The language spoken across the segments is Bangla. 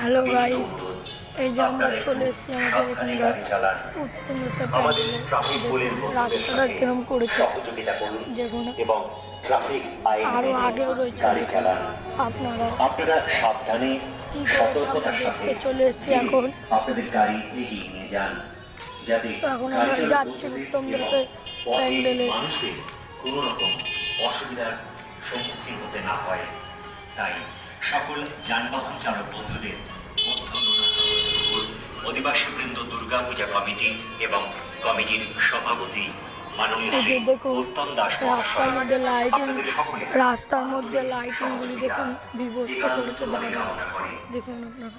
হ্যালো গাইস এই যে আমরা চলে এসেছি আমাদের এখানকার রাস্তাটা কিরম করেছে? দেখুন। এবং ট্রাফিক আইন আরও আগেও রয়েছে আপনারা আপনারা সাবধানে সতর্কতার সাথে চলে এসেছি এখন। আপনাদের গাড়ি এগিয়ে নিয়ে যান। যাতে এখন আমরা যাচ্ছি উত্তম পথে প্যান্ডেলে। মানুষের কোনো রকম অসুবিধার সম্মুখীন হতে না হয়। তাই সকল যানবাহন চালক বন্ধুদের মধ্য অধিবাসী বৃন্দ দুর্গা পূজা কমিটি এবং কমিটির সভাপতি রাস্তার মধ্যে লাইটিং রাস্তার মধ্যে লাইটিং গুলি দেখুন বিবস্ত করেছে দেখুন। আপনারা।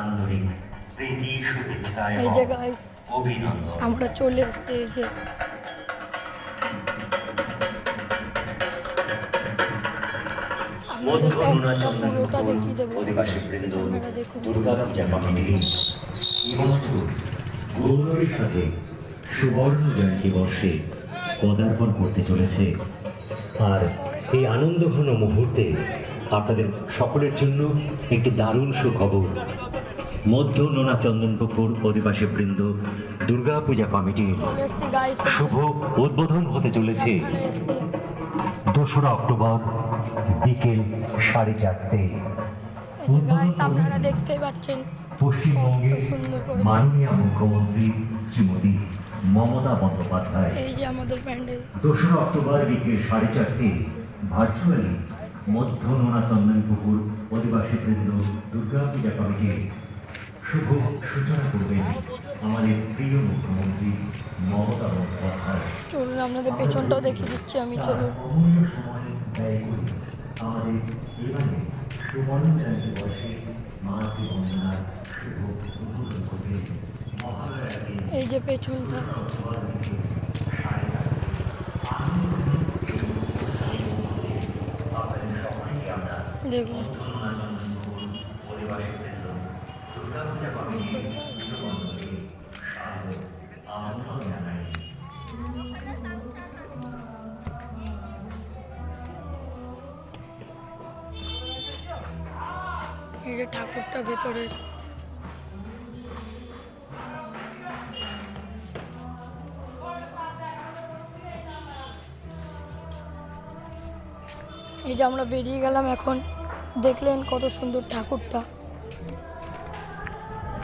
আন্তরিক প্রীতি শুভেচ্ছা এই যে গাইস অভিনন্দন। আমরা চলে এসেছি এই যে মধ্যমনা পুরোটা চন্দ্রপুর অধিবাসী বৃন্দ দেখুন। দুর্গাপূজা কমিটি এবছর গৌরবের সাথে সুবর্ণ জয়ন্তী বর্ষে পদার্পণ করতে চলেছে। আর এই আনন্দঘন মুহূর্তে আপনাদের সকলের জন্য একটি দারুণ সুখবর। মধ্য নোনা চন্দনপুকুর অধিবাসী বৃন্দ দুর্গাপূজা কমিটির চলে এসেছি গাইস শুভ উদ্বোধন হতে চলেছে। দোসরা অক্টোবর বিকেল সাড়ে চারটে। আপনারা দেখতেই পাচ্ছেন পশ্চিমবঙ্গের মাননীয় মুখ্যমন্ত্রী শ্রীমতী মমতা বন্দ্যোপাধ্যায়। এই যে আমাদের প্যান্ডেল। দোসরা অক্টোবর বিকেল সাড়ে চারটে ভার্চুয়ালি মধ্য নোনা চন্দনপুকুর অধিবাসী বৃন্দ দুর্গা পূজা কমিটির শুভ সূচনা করবেন আমাদের প্রিয় মুখ্যমন্ত্রী মমতা বন্দ্যোপাধ্যায়। চলুন আপনাদের পেছনটাও দেখিয়ে দিচ্ছি আমি চলুন। আমাদের এবারে সুবর্ণ জয়ন্তী বর্ষে মাতৃ বন্দনার শুভ উদ্বোধন করবে এই যে পেছনটা। দেখুন পরিবারবৃন্দ দুর্গাপূজা কমিটির দীনবন্ধুকে স্বাগত আমন্ত্রণ জানাই এই যে ঠাকুরটা ভেতরে। এই যে আমরা বেরিয়ে গেলাম এখন। দেখলেন কত সুন্দর ঠাকুরটা।